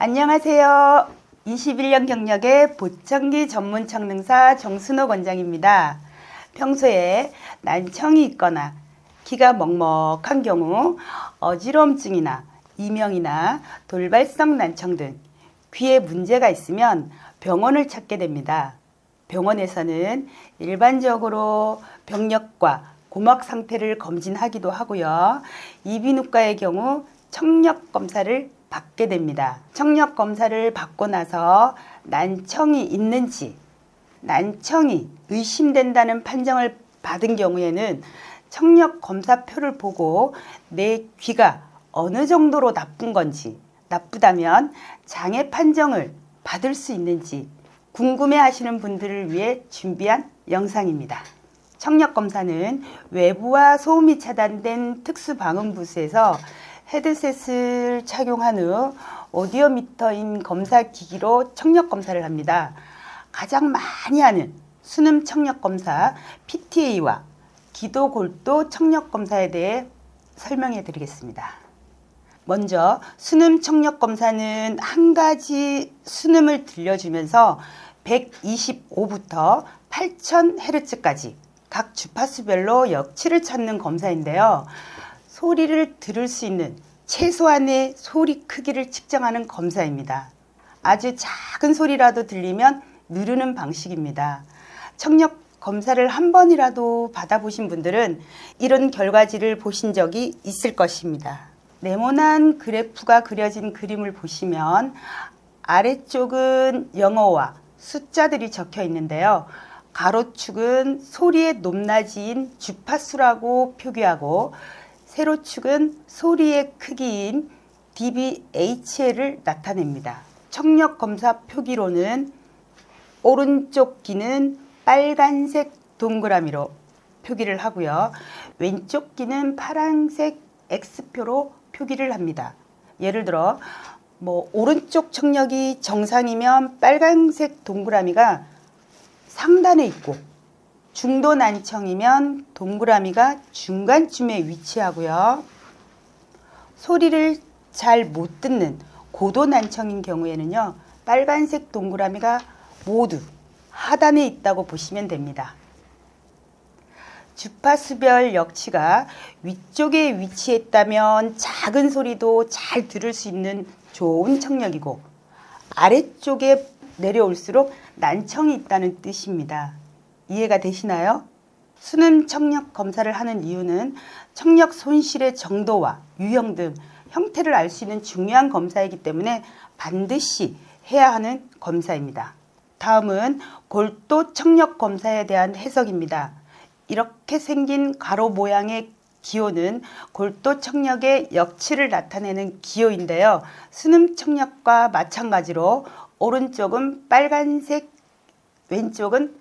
안녕하세요. 21년 경력의 보청기 전문 청능사 정순호 원장입니다. 평소에 난청이 있거나 기가 먹먹한 경우 어지러움증이나 이명이나 돌발성 난청 등 귀에 문제가 있으면 병원을 찾게 됩니다. 병원에서는 일반적으로 병력과 고막 상태를 검진하기도 하고요. 이비인후과의 경우 청력 검사를 받게 됩니다. 청력 검사를 받고 나서 난청이 있는지 난청이 의심된다는 판정을 받은 경우에는 청력 검사표를 보고 내 귀가 어느 정도로 나쁜 건지 나쁘다면 장애 판정을 받을 수 있는지 궁금해 하시는 분들을 위해 준비한 영상입니다. 청력 검사는 외부와 소음이 차단된 특수 방음 부스에서 헤드셋을 착용한 후 오디오미터인 검사 기기로 청력 검사를 합니다. 가장 많이 하는 수능 청력 검사 PTA와 기도 골도 청력 검사에 대해 설명해 드리겠습니다. 먼저 수능 청력 검사는 한 가지 수능을 들려주면서 125부터 8000Hz까지 각 주파수별로 역치를 찾는 검사인데요. 소리를 들을 수 있는 최소한의 소리 크기를 측정하는 검사입니다. 아주 작은 소리라도 들리면 누르는 방식입니다. 청력 검사를 한 번이라도 받아보신 분들은 이런 결과지를 보신 적이 있을 것입니다. 네모난 그래프가 그려진 그림을 보시면 아래쪽은 영어와 숫자들이 적혀 있는데요. 가로축은 소리의 높낮이인 주파수라고 표기하고 세로축은 소리의 크기인 dBHL을 나타냅니다. 청력 검사 표기로는 오른쪽 귀는 빨간색 동그라미로 표기를 하고요. 왼쪽 귀는 파란색 X표로 표기를 합니다. 예를 들어 뭐 오른쪽 청력이 정상이면 빨간색 동그라미가 상단에 있고 중도 난청이면 동그라미가 중간쯤에 위치하고요. 소리를 잘 못 듣는 고도 난청인 경우에는요. 빨간색 동그라미가 모두 하단에 있다고 보시면 됩니다. 주파수별 역치가 위쪽에 위치했다면 작은 소리도 잘 들을 수 있는 좋은 청력이고 아래쪽에 내려올수록 난청이 있다는 뜻입니다. 이해가 되시나요? 수능 청력 검사를 하는 이유는 청력 손실의 정도와 유형 등 형태를 알 수 있는 중요한 검사이기 때문에 반드시 해야 하는 검사입니다. 다음은 골도 청력 검사에 대한 해석입니다. 이렇게 생긴 가로 모양의 기호는 골도 청력의 역치를 나타내는 기호인데요. 수능 청력과 마찬가지로 오른쪽은 빨간색, 왼쪽은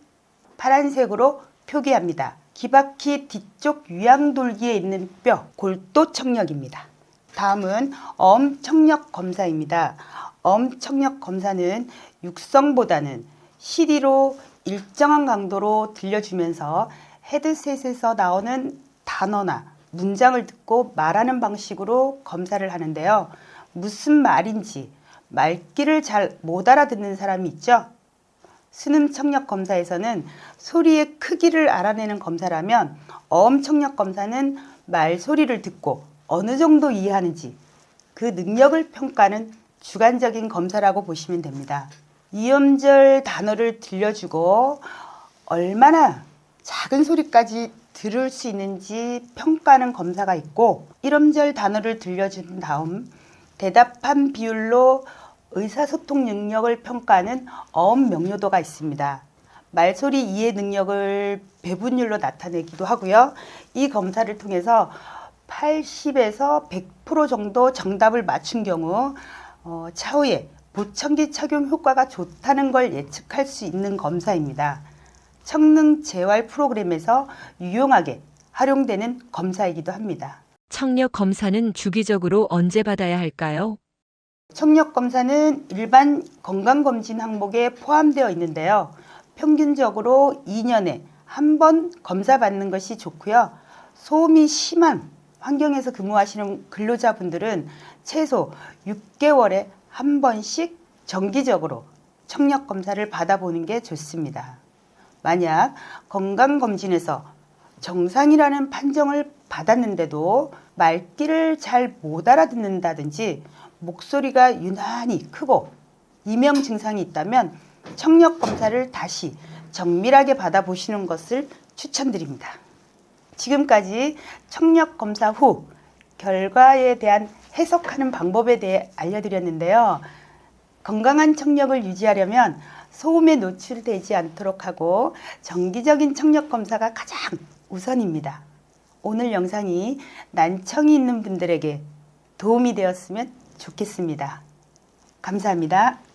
파란색으로 표기합니다. 기바퀴 뒤쪽 유양돌기에 있는 뼈, 골도 청력입니다. 다음은 엄 청력 검사입니다. 엄 청력 검사는 육성보다는 CD로 일정한 강도로 들려주면서 헤드셋에서 나오는 단어나 문장을 듣고 말하는 방식으로 검사를 하는데요. 무슨 말인지 말귀를 잘 못 알아듣는 사람이 있죠? 수능 청력 검사에서는 소리의 크기를 알아내는 검사라면 어음 청력 검사는 말 소리를 듣고 어느 정도 이해하는지 그 능력을 평가하는 주관적인 검사라고 보시면 됩니다. 이음절 단어를 들려주고 얼마나 작은 소리까지 들을 수 있는지 평가하는 검사가 있고 1음절 단어를 들려준 다음 대답한 비율로 의사소통 능력을 평가하는 어음 명료도가 있습니다. 말소리 이해 능력을 배분율로 나타내기도 하고요. 이 검사를 통해서 80에서 100% 정도 정답을 맞춘 경우 어, 차후에 보청기 착용 효과가 좋다는 걸 예측할 수 있는 검사입니다. 청능 재활 프로그램에서 유용하게 활용되는 검사이기도 합니다. 청력 검사는 주기적으로 언제 받아야 할까요? 청력 검사는 일반 건강검진 항목에 포함되어 있는데요. 평균적으로 2년에 한 번 검사 받는 것이 좋고요. 소음이 심한 환경에서 근무하시는 근로자분들은 최소 6개월에 한 번씩 정기적으로 청력 검사를 받아보는 게 좋습니다. 만약 건강검진에서 정상이라는 판정을 받았는데도 말귀를 잘 못 알아듣는다든지 목소리가 유난히 크고 이명 증상이 있다면 청력 검사를 다시 정밀하게 받아보시는 것을 추천드립니다. 지금까지 청력 검사 후 결과에 대한 해석하는 방법에 대해 알려드렸는데요. 건강한 청력을 유지하려면 소음에 노출되지 않도록 하고 정기적인 청력 검사가 가장 우선입니다. 오늘 영상이 난청이 있는 분들에게 도움이 되었으면 좋겠습니다. 감사합니다.